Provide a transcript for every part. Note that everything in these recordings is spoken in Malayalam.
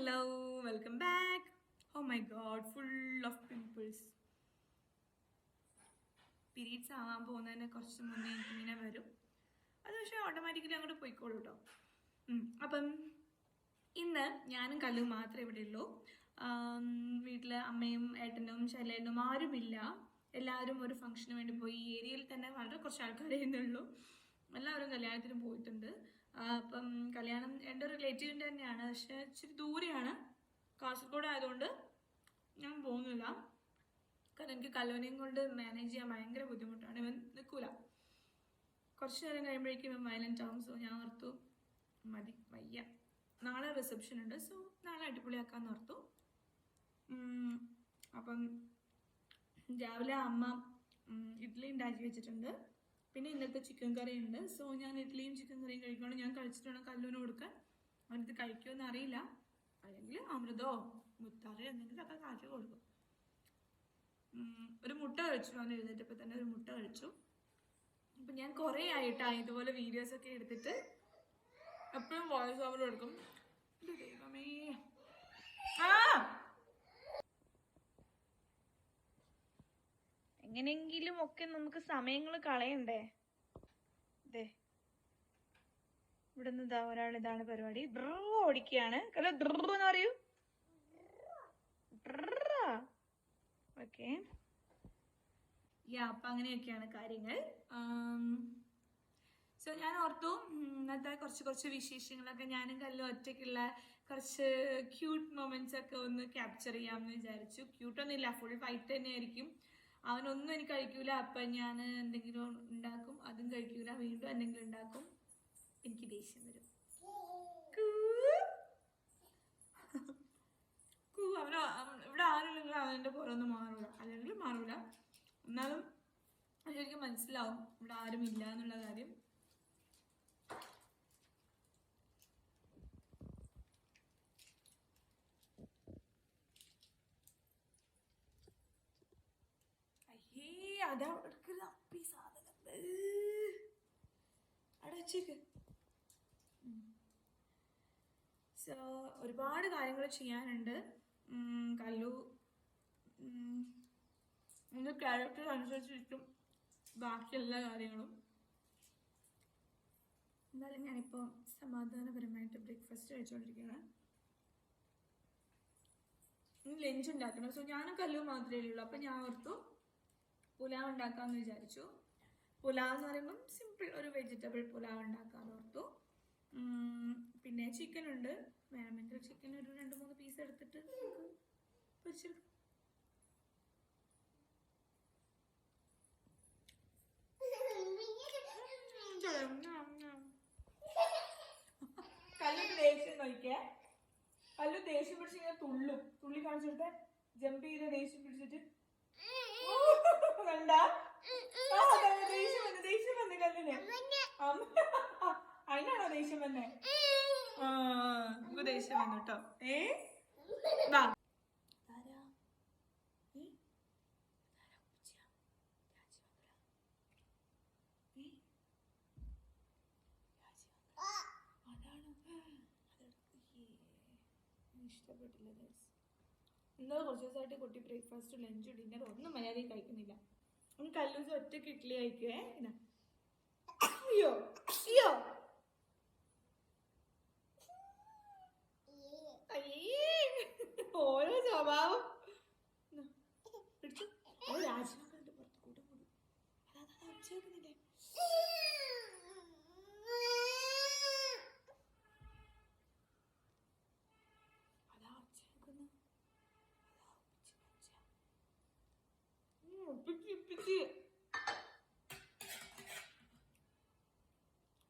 Hello welcome back oh my god full of pimples periods ആവാൻ പോകുന്നതിന് കുറച്ച് മുന്നേ എനിക്ക് ഇങ്ങനെ വരും. അത് പക്ഷേ ഓട്ടോമാറ്റിക്കലി അങ്ങോട്ട് പോയിക്കോളൂ കേട്ടോ അപ്പം ഇന്ന് ഞാനും കല്ലും മാത്രമേ ഇവിടെ ഉള്ളൂ. വീട്ടിൽ അമ്മയും ഏട്ടനും ശൈലേനും ആരുമില്ല. എല്ലാവരും ഒരു ഫംഗ്ഷന് വേണ്ടി പോയി. ഈ ഏരിയയിൽ തന്നെ വളരെ കുറച്ച് ആൾക്കാരേ ഉള്ളൂ എല്ലാവരും കല്യാണത്തിന് പോയിട്ടുണ്ട്. അപ്പം കല്യാണം എന്റെ റിലേറ്റീവിന്റെ തന്നെയാണ്. പക്ഷെ ഇച്ചിരി ദൂരെയാണ്. കാസർഗോഡ് ആയതുകൊണ്ട് ഞാൻ പോകുന്നില്ല. കാരണം എനിക്ക് കല്ലുവിനെയും കൊണ്ട് മാനേജ് ചെയ്യാൻ ഭയങ്കര ബുദ്ധിമുട്ടാണ്. ഇവൻ നിൽക്കൂല. കുറച്ച് നേരം കഴിയുമ്പോഴേക്കും ഇവൻ വയലന്റ് ആവും. സോ ഞാൻ ഓർത്തു മതി വയ്യ. നാളെ റിസപ്ഷൻ ഉണ്ട്. സോ നാളെ അടിപൊളിയാക്കാന്ന് ഓർത്തു. അപ്പം രാവിലെ അമ്മ ഇഡ്ഡലി ഉണ്ടാക്കി വെച്ചിട്ടുണ്ട്. പിന്നെ ഇന്നത്തെ ചിക്കൻ കറി ഉണ്ട്. സോ ഞാൻ ഇഡ്ഡലിയും ചിക്കൻ കറിയും കഴിക്കണം ഞാൻ കഴിച്ചിട്ടാണ് കല്ലൂന് കൊടുക്കാൻ അവനത് കഴിക്കുമെന്ന് അറിയില്ല അല്ലെങ്കിൽ അമൃതോ മുത്താറോ എന്തെങ്കിലും ഒക്കെ കാച്ചി കൊടുക്കും. ഒരു മുട്ട കഴിച്ചു. അവൻ എഴുന്നേറ്റപ്പോൾ തന്നെ ഒരു മുട്ട കഴിച്ചു. അപ്പം ഞാൻ കുറേ ആയിട്ടാ ഇതുപോലെ വീഡിയോസ് ഒക്കെ എടുത്തിട്ട് എപ്പോഴും വോയിസ് ഓവർ കൊടുക്കും. ദൈവമേ. ആ! എങ്ങനെയെങ്കിലും ഒക്കെ നമുക്ക് സമയങ്ങൾ കളയണ്ടേ? ദേ. ഇവിടെ ദാ ഒരാൾ ഇതാണ് പരിപാടി. ഡ്രൂ ഓടിക്കുകയാണ് കല്ലോ ഡ്രൂ എന്ന് പറയൂ. ഓക്കെ. യാ അപ്പം അങ്ങനെയൊക്കെയാണ് കാര്യങ്ങൾ. സോ ഞാൻ ഓർത്തു ഇന്നത്തെ കുറച്ച് കുറച്ച് വിശേഷങ്ങളൊക്കെ ഞാനും കല്ലും ഒറ്റയ്ക്കുള്ള കുറച്ച് ക്യൂട്ട് മൊമെന്റ്സ് ഒക്കെ ഒന്ന് ക്യാപ്ചർ ചെയ്യാമെന്ന് വിചാരിച്ചു. ക്യൂട്ടൊന്നുമില്ല ഫുൾ ഫൈറ്റ് തന്നെയായിരിക്കും. അവനൊന്നും എനിക്ക് കഴിക്കൂല. അപ്പം ഞാൻ എന്തെങ്കിലും ഉണ്ടാക്കും അതും കഴിക്കൂല. വീണ്ടും എന്തെങ്കിലും ഉണ്ടാക്കും. എനിക്ക് ദേഷ്യം വരും. അവന് ഇവിടെ ആരുമില്ലെങ്കിൽ അവന്റെ പുറമൊന്നും മാറൂല. അല്ലെങ്കിൽ മാറൂല. എന്നാലും ശരിക്കും മനസ്സിലാവും. ഇവിടെ ആരും ഇല്ല എന്നുള്ള കാര്യം അയ്യേ അതാ എടുക്കുന്ന അപ്പി സാധനം അടച്ചേക്ക് ഒരുപാട് കാര്യങ്ങൾ ചെയ്യാനുണ്ട്. കല്ലു എന്റെ ക്യാരക്ടർ അനുസരിച്ചിരിക്കും ബാക്കി എല്ലാ കാര്യങ്ങളും. എന്നാലും ഞാനിപ്പോൾ സമാധാനപരമായിട്ട് ബ്രേക്ക്ഫാസ്റ്റ് കഴിച്ചുകൊണ്ടിരിക്കുകയാണ് ലഞ്ച് ഉണ്ടാക്കണം. സോ ഞാനും കല്ലു മാത്രമേ ഉള്ളൂ. അപ്പം ഞാൻ ഓർത്തു പുലാവ് ഉണ്ടാക്കാമെന്ന് വിചാരിച്ചു. പുലാവ് എന്ന് പറയുമ്പം സിമ്പിൾ ഒരു വെജിറ്റബിൾ പുലാവ് ഉണ്ടാക്കാമെന്ന് ഓർത്തു. പിന്നെ ചിക്കൻ ഉണ്ട്. വേണമെങ്കിൽ ചിക്കൻ ഒരു രണ്ട് മൂന്ന് പീസ് എടുത്തിട്ട് പൊരിച്ചെടുക്കാം. കല്ലു ദേഷ്യം നോക്കിയേ കല്ലു ദേഷ്യം പിടിച്ച് ഇങ്ങനെ തുള്ളും. തുള്ളി കാണിച്ചെടുത്തെ. ജമ്പ് ചെയ്ത് ദേഷ്യം പിടിച്ചിട്ട്. കണ്ട? ദേഷ്യം വന്ന് ദേഷ്യം വന്ന് കല്ലിന്. അമ്മ, അതിനാണോ ദേഷ്യം വന്നേ? ആ നമുക്ക് ദേഷ്യം വന്നു കേട്ടോ. ഏ? വാ ഇഷ്ടപ്പെട്ടില്ല. ഇന്നലെ കുറച്ച് ദിവസമായിട്ട് കുട്ടി ബ്രേക്ക്ഫാസ്റ്റ് ലഞ്ച് ഡിന്നർ ഒന്നും മര്യാദയിൽ കഴിക്കുന്നില്ല. ഒന്ന് കല്ലൂസ് ഒറ്റ ഇഡ്ഡലി കഴിക്കുവേ. അയ്യോ. അയ്യേ. ഓരോ സ്വഭാവം.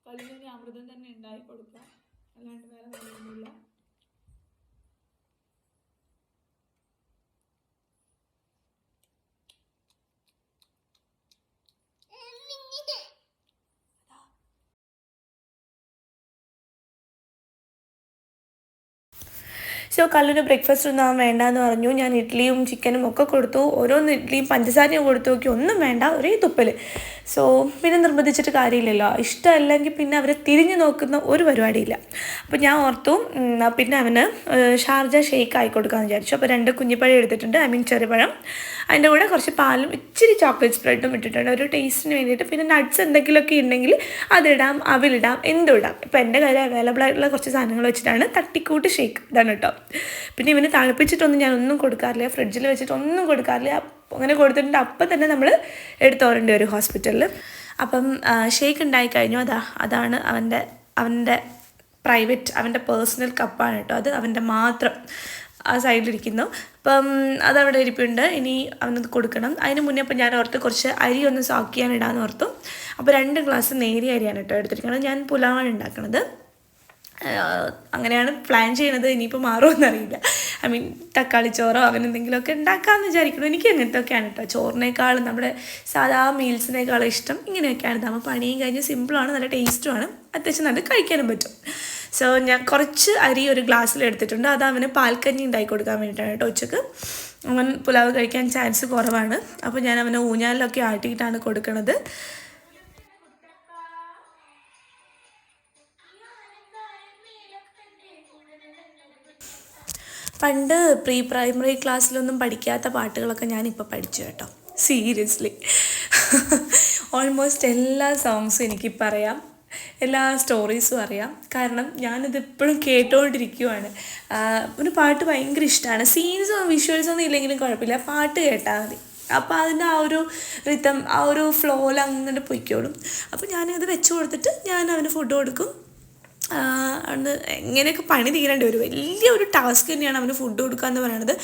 കല്ലിന് അമൃതം തന്നെ ഉണ്ടായി കൊടുക്കാം. അല്ലാണ്ട് വേറെ കാര്യമൊന്നുമില്ല. സോ കല്ലൊരു ബ്രേക്ക്ഫാസ്റ്റ് ഒന്നും അവൻ വേണ്ടാന്ന് പറഞ്ഞു. ഞാൻ ഇഡ്ഡലിയും ചിക്കനും ഒക്കെ കൊടുത്തു. ഓരോന്ന് ഇഡ്ഡലിയും പഞ്ചസാരയും കൊടുത്തു. നോക്കി ഒന്നും വേണ്ട. ഒരേ തുപ്പൽ സോ പിന്നെ നിർബന്ധിച്ചിട്ട് കാര്യമില്ലല്ലോ. ഇഷ്ടമല്ലെങ്കിൽ പിന്നെ അവരെ തിരിഞ്ഞു നോക്കുന്ന ഒരു പരിപാടിയില്ല. അപ്പോൾ ഞാൻ ഓർത്തു പിന്നെ അവന് ഷാർജ ഷേക്ക് ആയി കൊടുക്കാമെന്ന് വിചാരിച്ചു. അപ്പോൾ രണ്ട് കുഞ്ഞിപ്പഴം എടുത്തിട്ടുണ്ട് ഐ മീൻ ചെറുപഴം അതിന്റെ കൂടെ കുറച്ച് പാലും ഇച്ചിരി ചോക്ലേറ്റ് സ്പ്രെഡും ഇട്ടിട്ടുണ്ട്. ഒരു ടേസ്റ്റിന് വേണ്ടിയിട്ട് പിന്നെ നട്ട്സ് എന്തെങ്കിലുമൊക്കെ ഉണ്ടെങ്കിൽ അതിടാം അവിലിടാം എന്തും ഇടാം ഇപ്പോൾ എന്റെ കയ്യിൽ അവൈലബിൾ ആയിട്ടുള്ള കുറച്ച് സാധനങ്ങൾ വെച്ചിട്ടാണ് തട്ടിക്കൂട്ട് ഷേക്ക്. ഇതാണ് കേട്ടോ. പിന്നെ ഇവന് തണുപ്പിച്ചിട്ടൊന്നും ഞാൻ ഒന്നും കൊടുക്കാറില്ല. ഫ്രിഡ്ജിൽ വെച്ചിട്ട് ഒന്നും കൊടുക്കാറില്ല. അങ്ങനെ കൊടുത്തിട്ടുണ്ട്. അപ്പം തന്നെ നമ്മൾ എടുത്തോരേണ്ടി വരും ഹോസ്പിറ്റലിൽ അപ്പം ഷേക്ക് ഉണ്ടായി കഴിഞ്ഞു. അതാ അതാണ് അവന്റെ അവന്റെ പ്രൈവറ്റ് അവന്റെ പേഴ്സണൽ കപ്പാണ് കേട്ടോ അത്. അവന്റെ മാത്രം ആ സൈഡിലിരിക്കുന്നു. അപ്പം അതവിടെ ഇരിപ്പുണ്ട്. ഇനി അവനത് കൊടുക്കണം. അതിന് മുന്നേ അപ്പം ഞാൻ ഓർത്ത് കുറച്ച് അരി ഒന്ന് സോക്ക് ചെയ്യാൻ ഇടാമെന്ന് ഓർത്തു. അപ്പോൾ രണ്ട് ഗ്ലാസ് നേരിയ അരിയാണ് കേട്ടോ എടുത്തിരിക്കുന്നത്. ഞാൻ പുലാവാണ് ഉണ്ടാക്കുന്നത് അങ്ങനെയാണ് പ്ലാൻ ചെയ്യണത്. ഇനിയിപ്പോൾ മാറുമെന്നറിയില്ല ഐ മീൻ തക്കാളി ചോറോ അങ്ങനെ എന്തെങ്കിലുമൊക്കെ ഉണ്ടാക്കാമെന്ന് വിചാരിക്കണം എനിക്ക് അങ്ങനത്തെ ഒക്കെയാണ് കേട്ടോ ചോറിനേക്കാളും നമ്മുടെ സാധാ മീൽസിനേക്കാളും ഇഷ്ടം ഇങ്ങനെയൊക്കെയാണ്. നമ്മൾ പണിയും കഴിഞ്ഞ് സിമ്പിളാണ് നല്ല ടേസ്റ്റുമാണ് അത്യാവശ്യം നല്ല കഴിക്കാനും പറ്റും. സോ ഞാൻ കുറച്ച് അരി ഒരു ഗ്ലാസ്സിൽ എടുത്തിട്ടുണ്ട്. അത് അവന് പാൽക്കഞ്ഞി ഉണ്ടാക്കി കൊടുക്കാൻ വേണ്ടിയിട്ടാണ് കേട്ടോ ഉച്ചയ്ക്ക്. അവൻ പുലാവ് കഴിക്കാൻ ചാൻസ് കുറവാണ്. അപ്പോൾ ഞാൻ അവനെ ഊഞ്ഞാലിലൊക്കെ ആട്ടിയിട്ടാണ് കൊടുക്കണത്. പണ്ട് പ്രീ പ്രൈമറി ക്ലാസ്സിലൊന്നും പഠിക്കാത്ത പാട്ടുകളൊക്കെ ഞാനിപ്പോൾ പഠിച്ചു കേട്ടോ. സീരിയസ്ലി ഓൾമോസ്റ്റ് എല്ലാ സോങ്സും എനിക്കിപ്പോൾ അറിയാം എല്ലാ സ്റ്റോറീസും അറിയാം. കാരണം ഞാനിത് എപ്പോഴും കേട്ടുകൊണ്ടിരിക്കുവാണ് ഒരു പാട്ട് ഭയങ്കര ഇഷ്ടമാണ് സീൻസോ വിഷ്വൽസോ ഒന്നും ഇല്ലെങ്കിലും കുഴപ്പമില്ല. പാട്ട് കേട്ടാൽ മതി. അപ്പോൾ അതിന്റെ ആ ഒരു റിത്തം ആ ഒരു ഫ്ലോയിൽ അങ്ങനെ പൊയ്ക്കോളും. അപ്പോൾ ഞാനത് വെച്ച് കൊടുത്തിട്ട് ഞാൻ അവന് ഫുഡ് കൊടുക്കും. അന്ന് എങ്ങനെയൊക്കെ പണി തീരേണ്ടി വരും? വലിയ ഒരു ടാസ്ക് തന്നെയാണ് അവന് ഫുഡ് കൊടുക്കുക എന്ന് പറയുന്നത്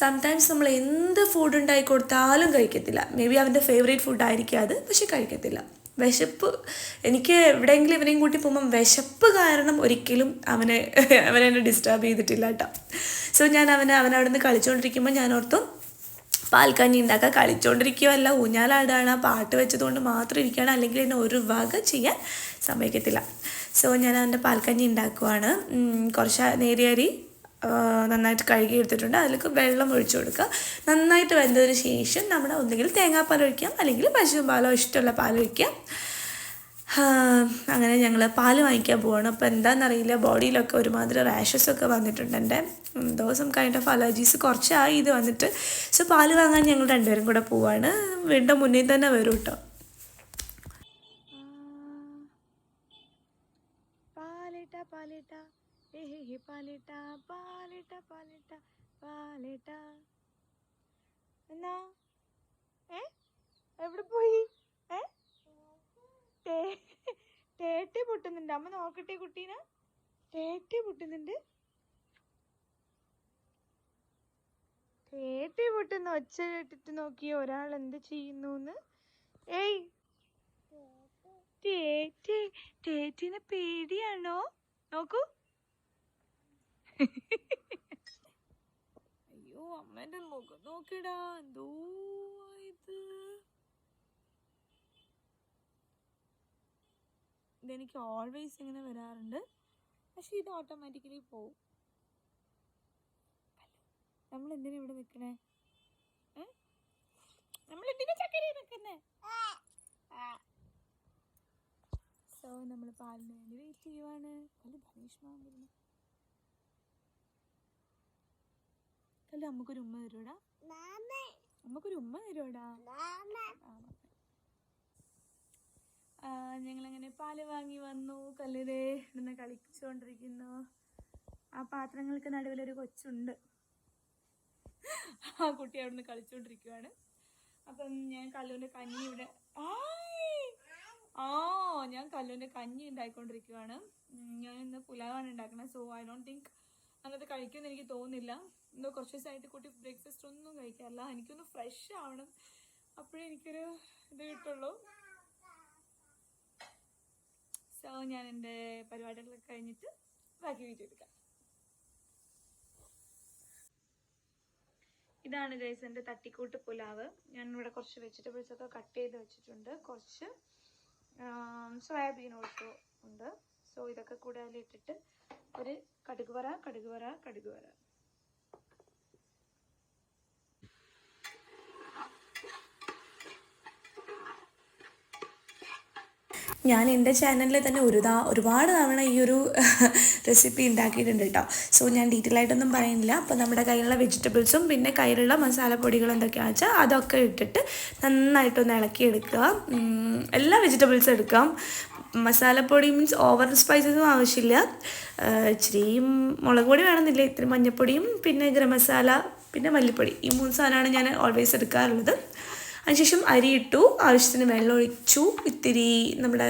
സംടൈംസ് നമ്മൾ എന്ത് ഫുഡ് ഉണ്ടായി കൊടുത്താലും കഴിക്കത്തില്ല. മേ ബി അവന്റെ ഫേവറേറ്റ് ഫുഡ് ആയിരിക്കും അത് പക്ഷെ കഴിക്കത്തില്ല. വിശപ്പ് എനിക്ക് എവിടെയെങ്കിലും ഇവനെയും കൂട്ടി പോകുമ്പം വിശപ്പ് കാരണം ഒരിക്കലും അവനെ അവനെ ഡിസ്റ്റർബ് ചെയ്തിട്ടില്ല കേട്ടോ. സോ ഞാൻ അവനെ അവനവിടെ നിന്ന് കളിച്ചുകൊണ്ടിരിക്കുമ്പോൾ ഞാൻ ഓർത്തു പാൽക്കഞ്ഞി ഉണ്ടാക്കുക കളിച്ചുകൊണ്ടിരിക്കുകയല്ല ഊഞ്ഞാലാടാണ് പാട്ട് വെച്ചതുകൊണ്ട് മാത്രം ഇരിക്കുകയാണ്. അല്ലെങ്കിൽ എന്നെ ഒരു വക ചെയ്യാൻ സമ്മതിക്കത്തില്ല. സോ ഞാൻ അതിന്റെ പാൽക്കഞ്ഞി ഉണ്ടാക്കുവാണ്. കുറച്ച് നേരിയരി നന്നായിട്ട് കഴുകി എടുത്തിട്ടുണ്ട്. അതിലേക്ക് വെള്ളം ഒഴിച്ചു കൊടുക്കുക. നന്നായിട്ട് വെന്തതിന് ശേഷം നമ്മൾ ഒന്നുകിൽ തേങ്ങാപ്പാൽ ഒഴിക്കാം അല്ലെങ്കിൽ പശുപാലോ ഇഷ്ടമുള്ള പാൽ ഒഴിക്കാം. അങ്ങനെ ഞങ്ങൾ പാൽ വാങ്ങിക്കാൻ പോവാണ്. അപ്പോൾ എന്താണെന്നറിയില്ല ബോഡിയിലൊക്കെ ഒരുമാതിരി റാഷസ് ഒക്കെ വന്നിട്ടുണ്ട് എന്റെ. എന്തോ സം കൈൻഡ് ഓഫ് അലർജീസ് കുറച്ചായി ഇത് വന്നിട്ട്. സോ പാൽ വാങ്ങാൻ ഞങ്ങൾ രണ്ടുപേരും കൂടെ പോവാണ്. വീണ്ടും മുന്നിൽ തന്നെ വരും കേട്ടോ ഏഹ് പാലിട്ട പാലിട്ട പാലിട്ട പാലിട്ട. എന്നാ? ഏ? എവിടെ പോയി? ഏ? ടേട്ടി പൊട്ടുന്നുണ്ട്. അമ്മ നോക്കട്ടെ കുട്ടീനെ. ടേട്ടി പൊട്ടുന്നുണ്ട്. തേട്ടി പൊട്ടുന്ന ഒച്ച കേട്ടിട്ട് നോക്കി ഒരാൾ എന്ത് ചെയ്യുന്നു ഏയ്. തേറ്റി തേറ്റിന് പേടിയാണോ? നോക്കൂ. അയ്യോ അമ്മേന്റെ മുഖം നോക്കിടാ എന്തോ ഇത്? ഇതെനിക്ക് ഓൾവേസ് ഇങ്ങനെ വരാറുണ്ട്. പക്ഷെ ഇത് ഓട്ടോമാറ്റിക്കലി പോവും. നമ്മൾ എന്തിനാ ഇവിടെ നിൽക്കണേ നമ്മൾ സോ നമ്മൾ പാലിന് വേണ്ടി വെയിറ്റ് ചെയ്യുവാണ്. അല്ല ധനീഷ് കല്ല് അമ്മക്കൊരു ഉമ്മ തരുവടാ? അമ്മക്കൊരു ഉമ്മ തരുവടാ? ഞങ്ങളങ്ങനെ പാൽ വാങ്ങി വന്നു കല്ലിതേ ഇടുന്ന് കളിച്ചുകൊണ്ടിരിക്കുന്നു ആ പാത്രങ്ങൾക്ക് നടുവിലൊരു കൊച്ചുണ്ട്. ആ കുട്ടി അവിടുന്ന് കളിച്ചുകൊണ്ടിരിക്കുവാണ് അപ്പം ഞാൻ കല്ലുവിന്റെ കഞ്ഞി ഇവിടെ! ആ ഞാൻ കല്ലുവിന്റെ കഞ്ഞി ഉണ്ടായിക്കൊണ്ടിരിക്കുവാണ്. ഞാൻ ഇന്ന് പുലാവാണ് ഉണ്ടാക്കുന്നത് സോ ഐ ഡോണ്ട് തിങ്ക് അങ്ങനത്തെ കഴിക്കുമെന്ന് എനിക്ക് തോന്നുന്നില്ല. എന്തോ കുറച്ച് ദിവസമായിട്ട് കുട്ടി ബ്രേക്ക്ഫാസ്റ്റ് ഒന്നും കഴിക്കാറില്ല. എനിക്കൊന്ന് ഫ്രഷ് ആവണം. അപ്പോഴേ എനിക്കൊരു ഇത് കിട്ടുള്ളൂ. സോ ഞാൻ എന്റെ പരിപാടികളൊക്കെ കഴിഞ്ഞിട്ട് ബാക്കി വീഡിയോ എടുക്കാം. ഇതാണ് ഗൈസ് എന്റെ തട്ടിക്കൂട്ട് പുലാവ്. ഞാൻ ഇവിടെ കുറച്ച് വെജിറ്റബിൾസ് ഒക്കെ കട്ട് ചെയ്ത് വെച്ചിട്ടുണ്ട്. കുറച്ച് സോയാബീൻ ഓൾസോ ഉണ്ട്. സോ ഇതൊക്കെ കൂടെ ഒരു കടുക് വറ കടുക് വറ കടുക് വറ ഞാൻ എന്റെ ചാനലിൽ തന്നെ ഒരു ഒരുപാട് തവണ ഈ ഒരു റെസിപ്പി ഉണ്ടാക്കിയിട്ടുണ്ട് കേട്ടോ സോ ഞാൻ ഡീറ്റെയിൽ ആയിട്ടൊന്നും പറയുന്നില്ല. അപ്പോൾ നമ്മുടെ കയ്യിലുള്ള വെജിറ്റബിൾസും പിന്നെ കയ്യിലുള്ള മസാലപ്പൊടികൾ എന്തൊക്കെയാണെന്ന് വെച്ചാൽ അതൊക്കെ ഇട്ടിട്ട് നന്നായിട്ടൊന്ന് ഇളക്കി എടുക്കുക എല്ലാ വെജിറ്റബിൾസും എടുക്കാം. മസാലപ്പൊടി മീൻസ് ഓവർ സ്പൈസസും ആവശ്യമില്ല. ഇച്ചിരി മുളക് പൊടി വേണമെന്നില്ല. ഇത്തിരി മഞ്ഞൾപ്പൊടിയും പിന്നെ ഗരം മസാല പിന്നെ മല്ലിപ്പൊടി. ഈ മൂന്ന് സാധനമാണ് ഞാൻ ഓൾവേസ് എടുക്കാറുള്ളത്. അതിനുശേഷം അരി ഇട്ടു ആവശ്യത്തിന് വെള്ളം ഒഴിച്ചു ഇത്തിരി നമ്മുടെ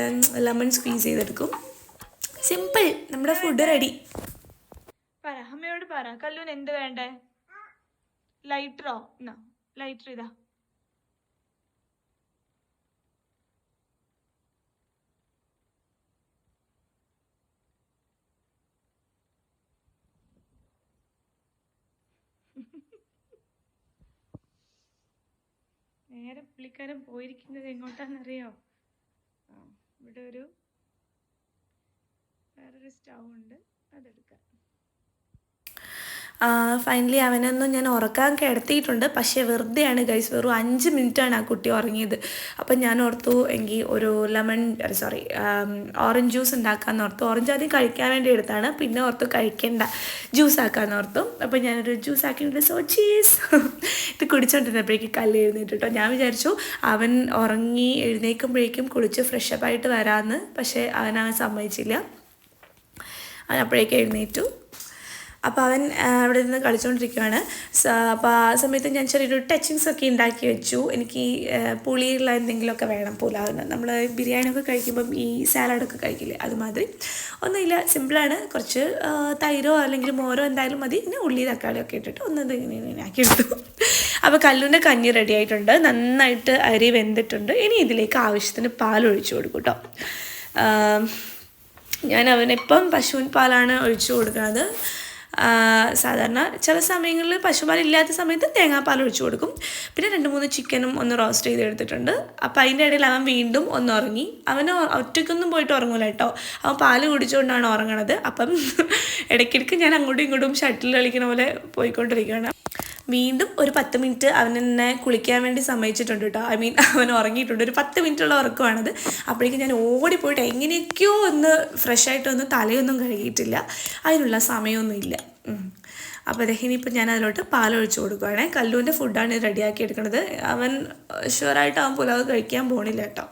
ലെമൺ സ്ക്വീസ് ചെയ്തെടുക്കും. സിമ്പിൾ നമ്മുടെ ഫുഡ് റെഡി പറ അമ്മയോട് പറ. കല്ലൂന് എന്ത് വേണ്ടേ? ലൈറ്ററോ ലൈറ്റർ ഇതാ. നേരെ പുള്ളിക്കാരൻ പോയിരിക്കുന്നത് എങ്ങോട്ടാന്നറിയോ ആ ഇവിടെ ഒരു വേറൊരു സ്റ്റൗ ഉണ്ട്. അതെടുക്കാം. ഫൈനലി അവനൊന്നും ഞാൻ ഉറക്കാൻ കിടത്തിയിട്ടുണ്ട്. പക്ഷേ വെറുതെയാണ് ഗൈസ് വെറും അഞ്ച് മിനിറ്റാണ് ആ കുട്ടി ഉറങ്ങിയത്. അപ്പം ഞാൻ ഓർത്തു എങ്കിൽ ഒരു ലെമൺ സോറി ഓറഞ്ച് ജ്യൂസ് ഉണ്ടാക്കാമെന്ന് ഓർത്തു. ഓറഞ്ച് ആദ്യം കഴിക്കാൻ വേണ്ടി എടുത്താണ്. പിന്നെ ഓർത്തു കഴിക്കേണ്ട ജ്യൂസ് ആക്കാമെന്ന് ഓർത്തു. അപ്പം ഞാനൊരു ജ്യൂസ് ആക്കിയിട്ടുണ്ട്. സോ ചീസ് ഇത് കുടിച്ചോണ്ടിരുന്നപ്പോഴേക്കും കല്ല് എഴുന്നേറ്റ് ഞാൻ വിചാരിച്ചു അവൻ ഉറങ്ങി എഴുന്നേൽക്കുമ്പോഴേക്കും കുളിച്ച് ഫ്രഷപ്പായിട്ട് വരാമെന്ന് പക്ഷേ അവൻ സമ്മതിച്ചില്ല. അവൻ അപ്പോഴേക്കും എഴുന്നേറ്റു. അപ്പോൾ അവൻ അവിടെ നിന്ന് കളിച്ചുകൊണ്ടിരിക്കുകയാണ് അപ്പോൾ ആ സമയത്ത് ഞാൻ ചെറിയൊരു ടച്ചിങ്സ് ഒക്കെ ഉണ്ടാക്കി വെച്ചു. എനിക്ക് പുളിയുള്ള എന്തെങ്കിലുമൊക്കെ വേണം പുലാവിന് നമ്മൾ ബിരിയാണിയൊക്കെ കഴിക്കുമ്പം ഈ സാലഡൊക്കെ കഴിക്കില്ലേ അതുമാതിരി. ഒന്നുമില്ല സിമ്പിളാണ് കുറച്ച് തൈരോ അല്ലെങ്കിൽ മോരോ എന്തായാലും മതി. പിന്നെ ഉള്ളി തക്കാളി ഒക്കെ ഇട്ടിട്ട് ഒന്ന് ഇങ്ങനെ ആക്കി എടുത്തു. അപ്പോൾ കല്ലുവിന്റെ കഞ്ഞി റെഡി ആയിട്ടുണ്ട്. നന്നായിട്ട് അരി വെന്തിട്ടുണ്ട്. ഇനി ഇതിലേക്ക് ആവശ്യത്തിന് പാൽ ഒഴിച്ചു കൊടുക്കും കേട്ടോ ഞാൻ അവനിപ്പം പശുവിൻ പാലാണ് ഒഴിച്ചു കൊടുക്കുന്നത്. സാധാരണ ചില സമയങ്ങളിൽ പശുപാൽ ഇല്ലാത്ത സമയത്ത് തേങ്ങാപ്പാൽ ഒഴിച്ചു കൊടുക്കും. പിന്നെ രണ്ട് മൂന്ന് ചിക്കനും ഒന്ന് റോസ്റ്റ് ചെയ്ത് എടുത്തിട്ടുണ്ട് അപ്പം അതിന്റെ ഇടയിൽ അവൻ വീണ്ടും ഒന്ന് ഉറങ്ങി. അവന് ഒറ്റയ്ക്കൊന്നും പോയിട്ട് ഉറങ്ങൂല കേട്ടോ. അവൻ പാൽ കുടിച്ചുകൊണ്ടാണ് ഉറങ്ങണത്. അപ്പം ഇടയ്ക്കിടയ്ക്ക് ഞാൻ അങ്ങോട്ടും ഇങ്ങോട്ടും ഷട്ടിൽ കളിക്കുന്ന പോലെ പോയിക്കൊണ്ടിരിക്കുകയാണ്. വീണ്ടും ഒരു പത്ത് മിനിറ്റ് അവനെന്നെ കുളിക്കാൻ വേണ്ടി സമ്മതിച്ചിട്ടുണ്ട് കേട്ടോ. ഐ മീൻ അവൻ ഉറങ്ങിയിട്ടുണ്ട്. ഒരു പത്ത് മിനിറ്റുള്ള ഉറക്കമാണത്. അപ്പോഴേക്കും ഞാൻ ഓടിപ്പോയിട്ട് എങ്ങനെയൊക്കെയോ ഒന്ന് ഫ്രഷ് ആയിട്ട് ഒന്ന് തലയൊന്നും കഴുകിയിട്ടില്ല. അതിനുള്ള സമയമൊന്നുമില്ല അപ്പോൾ അദ്ദേഹം ഇനിയിപ്പോൾ ഞാൻ അതിലോട്ട് പാലൊഴിച്ച് കൊടുക്കുകയാണ് കല്ലൂന്റെ ഫുഡാണ് റെഡിയാക്കി എടുക്കുന്നത് അവൻ ഷുവറായിട്ട് അവൻ പുലാവ് കഴിക്കാൻ പോണില്ല കേട്ടോ.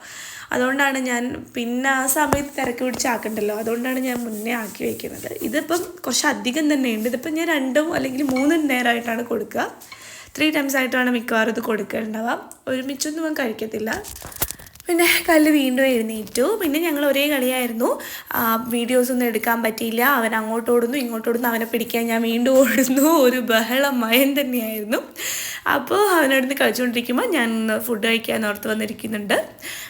അതുകൊണ്ടാണ് ഞാൻ പിന്നെ ആ സമയത്ത് തിരക്ക് പിടിച്ചാക്കണ്ടല്ലോ അതുകൊണ്ടാണ് ഞാൻ മുന്നേ ആക്കി വയ്ക്കുന്നത് ഇതിപ്പം കുറച്ച് അധികം തന്നെയുണ്ട്. ഇതിപ്പം ഞാൻ രണ്ടും അല്ലെങ്കിൽ മൂന്നും നേരമായിട്ടാണ് കൊടുക്കുക. ത്രീ ടൈംസ് ആയിട്ടാണ് മിക്കവാറും ഇത് കൊടുക്കേണ്ടവ ഒരുമിച്ചൊന്നും ഞാൻ കഴിക്കത്തില്ല. പിന്നെ കല്ല് വീണ്ടും എഴുന്നേറ്റു. പിന്നെ ഞങ്ങൾ ഒരേ കളിയായിരുന്നു. വീഡിയോസ് ഒന്നും എടുക്കാൻ പറ്റിയില്ല. അവൻ അങ്ങോട്ട് ഓടുന്നു ഇങ്ങോട്ട് ഓടുന്നു. അവനെ പിടിക്കാൻ ഞാൻ വീണ്ടും ഓടുന്നു. ഒരു ബഹള മയം തന്നെയായിരുന്നു. അപ്പോൾ അവനടുന്ന് കളിച്ചുകൊണ്ടിരിക്കുമ്പോൾ ഞാൻ ഫുഡ് കഴിക്കാൻ ഓർത്ത് വന്നിരിക്കുന്നുണ്ട്.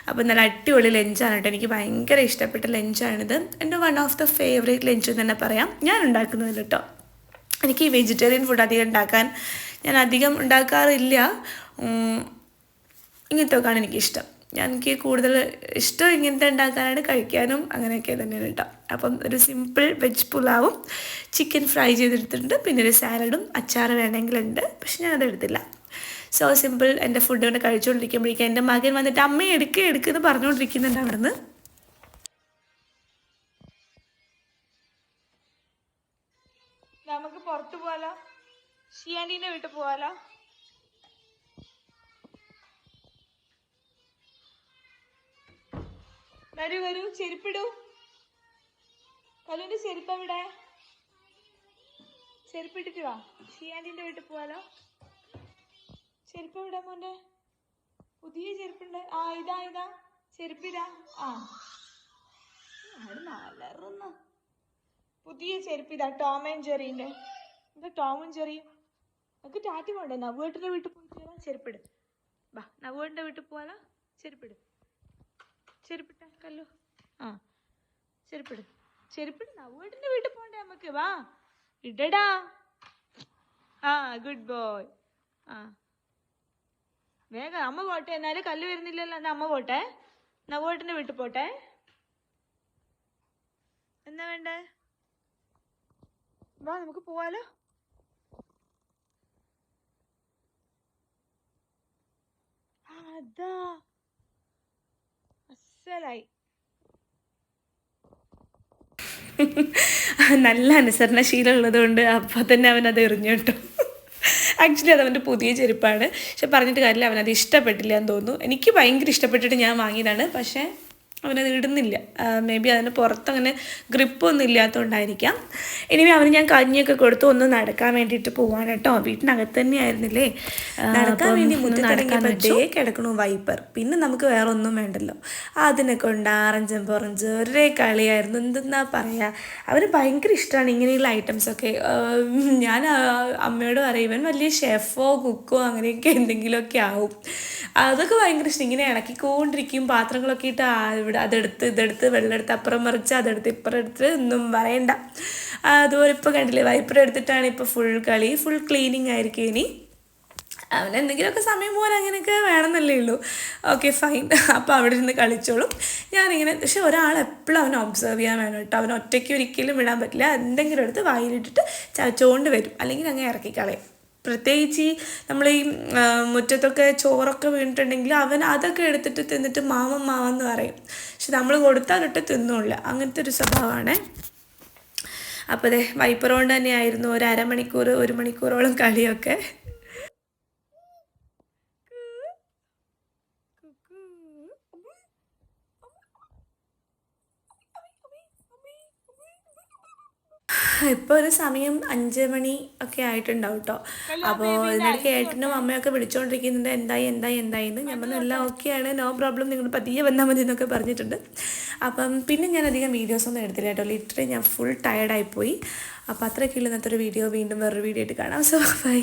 അപ്പോൾ നല്ല അടിപൊളി ലഞ്ചാണ് കേട്ടോ. എനിക്ക് ഭയങ്കര ഇഷ്ടപ്പെട്ട ലഞ്ചാണിത്. എന്റെ one of the favourite lunch എന്ന് തന്നെ പറയാം. ഞാൻ ഉണ്ടാക്കുന്നതിൽ കേട്ടോ. എനിക്ക് ഈ വെജിറ്റേറിയൻ ഫുഡ് അധികം ഉണ്ടാക്കാൻ ഞാൻ അധികം ഉണ്ടാക്കാറില്ല. ഇങ്ങനത്തെ ഒക്കെയാണ് എനിക്കിഷ്ടം. ഞാൻ എനിക്ക് കൂടുതൽ ഇഷ്ടം ഇങ്ങനത്തെ ഉണ്ടാക്കാനാണ് കഴിക്കാനും അങ്ങനെയൊക്കെ തന്നെയാണ് കേട്ടോ. അപ്പം ഒരു സിമ്പിൾ വെജ് പുലാവും ചിക്കൻ ഫ്രൈ ചെയ്തെടുത്തിട്ടുണ്ട്. പിന്നെ ഒരു സാലഡും അച്ചാർ വേണമെങ്കിലുണ്ട്. പക്ഷെ ഞാൻ അതെടുത്തില്ല സോ സിമ്പിൾ എന്റെ ഫുഡ് കൊണ്ട് കഴിച്ചുകൊണ്ടിരിക്കുമ്പോഴേക്കും എന്റെ മകൻ വന്നിട്ട് അമ്മ എടുക്കുക എടുക്കുമെന്ന് പറഞ്ഞുകൊണ്ടിരിക്കുന്നുണ്ട് അവിടുന്ന്. നമുക്ക് പുറത്തു പോവാലോ? ഷിയാന്റീന്റെ വീട്ടിൽ പോവാലോ? വരൂ വരൂ ചെരുപ്പിടൂ. കലുവിന്റെ ചെരുപ്പ് എവിടെ? ചെരുപ്പിട്ടിട്ട് വാ. ഷിയാന്റീന്റെ വീട്ടിൽ പോവാലോ. ചെരുപ്പ് എവിടെ മോന്റെ? പുതിയ ചെരുപ്പുണ്ട്. ആ ഇതാ ഇതാ. ചെരുപ്പിതാ. ആ. അവിടെ നല്ലറുന്നു പുതിയ ചെരുപ്പ് ഇതാ ടോം ആൻഡ് ജെറിന്റെ. എന്താ ടോമും ജെറിയും നമുക്ക് ടാറ്റി പോണ്ടേ നവ്വേട്ടിന്റെ വീട്ടിൽ പോയിട്ട് ചെരുപ്പിട്. വാ നവ്വേട്ടിന്റെ വീട്ടിൽ പോവാലോ. ചെരുപ്പിട്. ചെരുപ്പിട്ട കല്ലു ആ. ചെരുപ്പിട്. ചെരുപ്പിട് നവ്വേട്ടിന്റെ വീട്ടിൽ പോണ്ടേ നമുക്ക്? വാ. ഇടടാ. ആ ഗുഡ് ബോയ് ആ. വേഗം അമ്മ പോട്ടെ. എന്നാലും കല്ല് വരുന്നില്ലല്ലോ. എന്നാ അമ്മ പോട്ടെ. നവ്വേട്ടിന്റെ വീട്ടിൽ പോട്ടെ. എന്നാ വേണ്ടേ? വാ നമുക്ക് പോവാലോ. അതാ. അസ്സലായി നല്ല അനുസരണശീലമുള്ളത് കൊണ്ട് അപ്പോൾ തന്നെ അവൻ അത് എറിഞ്ഞു കേട്ടോ. ആക്ച്വലി അത് അവന്റെ പുതിയ ചെരുപ്പാണ്. പക്ഷെ പറഞ്ഞിട്ട് കാര്യമില്ല അവനത് ഇഷ്ടപ്പെട്ടില്ല എന്ന് തോന്നുന്നു. എനിക്ക് ഭയങ്കര ഇഷ്ടപ്പെട്ടിട്ട് ഞാൻ വാങ്ങിയതാണ്. പക്ഷേ അവനത് ഇടുന്നില്ല. മേ ബി അതിന് പുറത്തങ്ങനെ ഗ്രിപ്പൊന്നും ഇല്ലാത്തതുകൊണ്ടായിരിക്കാം ഇനി അവന് ഞാൻ കഞ്ഞിയൊക്കെ കൊടുത്തു. ഒന്ന് നടക്കാൻ വേണ്ടിയിട്ട് പോവാണ് കേട്ടോ. വീട്ടിനകത്ത് തന്നെ ആയിരുന്നില്ലേ? നടക്കാൻ വേണ്ടി പറ്റേ കിടക്കണു വൈപ്പർ പിന്നെ നമുക്ക് വേറെ ഒന്നും വേണ്ടല്ലോ. അതിനെ കൊണ്ട് ആറഞ്ചും പുറഞ്ചും ഒരേ കളിയായിരുന്നു. എന്തെന്നാ പറയാ? അവന് ഭയങ്കര ഇഷ്ടമാണ് ഇങ്ങനെയുള്ള ഐറ്റംസ് ഒക്കെ. ഞാൻ അമ്മയോട് പറയും ഇവൻ വലിയ ഷെഫോ കുക്കോ അങ്ങനെയൊക്കെ എന്തെങ്കിലുമൊക്കെ ആവും. അതൊക്കെ ഭയങ്കര ഇഷ്ടം. ഇങ്ങനെ ഇളക്കിക്കൊണ്ടിരിക്കും പാത്രങ്ങളൊക്കെ ഇട്ട് ആ ഇവിടെ അതെടുത്ത് ഇതെടുത്ത് വെള്ളം എടുത്ത് അപ്പുറം മറിച്ച് അതെടുത്ത് ഇപ്പുറം എടുത്ത് ഒന്നും പറയണ്ട. അതുപോലെ ഇപ്പോൾ കണ്ടില്ലേ വൈപ്പർ എടുത്തിട്ടാണ് ഇപ്പോൾ ഫുൾ കളി. ഫുൾ ക്ലീനിങ് ആയിരിക്കും ഇനി. അവൻ എന്തെങ്കിലുമൊക്കെ സമയം പോലെ അങ്ങനെയൊക്കെ വേണമെന്നല്ലേ ഉള്ളൂ. ഓക്കെ ഫൈൻ അപ്പോൾ അവിടെ ഇരുന്ന് കളിച്ചോളും. ഞാനിങ്ങനെ പക്ഷെ ഒരാൾ എപ്പോഴും അവനെ ഒബ്സർവ് ചെയ്യാൻ വേണം കേട്ടോ. അവൻ ഒറ്റയ്ക്ക് ഒരിക്കലും വിടാൻ പറ്റില്ല. എന്തെങ്കിലും എടുത്ത് വായിലിട്ടിട്ട് ചവച്ചുകൊണ്ട് വരും. അല്ലെങ്കിൽ അങ്ങ് ഇറക്കി കളയും. പ്രത്യേകിച്ച് ഈ നമ്മൾ ഈ മുറ്റത്തൊക്കെ ചോറൊക്കെ വീണിട്ടുണ്ടെങ്കിൽ അവൻ അതൊക്കെ എടുത്തിട്ട് തിന്നിട്ട് മാമൻ എന്ന് പറയും. പക്ഷെ നമ്മൾ കൊടുത്താലിട്ട് തിന്നില്ല. അങ്ങനത്തെ ഒരു സ്വഭാവമാണ് അപ്പോൾ അതെ വൈപ്പർ തന്നെയായിരുന്നു ഒരു അരമണിക്കൂർ ഒരു മണിക്കൂറോളം കളിയൊക്കെ. ഇപ്പോൾ ഒരു സമയം അഞ്ച് മണി ഒക്കെ ആയിട്ടുണ്ടാവും കേട്ടോ അപ്പോൾ ഇതിനിടയ്ക്ക് ഏട്ടനും അമ്മയൊക്കെ വിളിച്ചുകൊണ്ടിരിക്കുന്നുണ്ട് എന്തായി എന്തായി എന്തായി എന്ന്. ഞാൻ പറഞ്ഞു എല്ലാം ഓക്കെയാണ് നോ പ്രോബ്ലം നിങ്ങൾ പതിയെ വന്നാൽ മതി എന്നൊക്കെ പറഞ്ഞിട്ടുണ്ട്. അപ്പം പിന്നെ ഞാൻ അധികം വീഡിയോസ് ഒന്നും എടുത്തില്ല കേട്ടോ ലിറ്ററലി ഞാൻ ഫുൾ ടയർഡായിപ്പോയി അപ്പോൾ അത്രയൊക്കെയുള്ള ഇന്നത്തെ ഒരു വീഡിയോ വീണ്ടും വേറൊരു വീഡിയോ ആയിട്ട് കാണാം. So by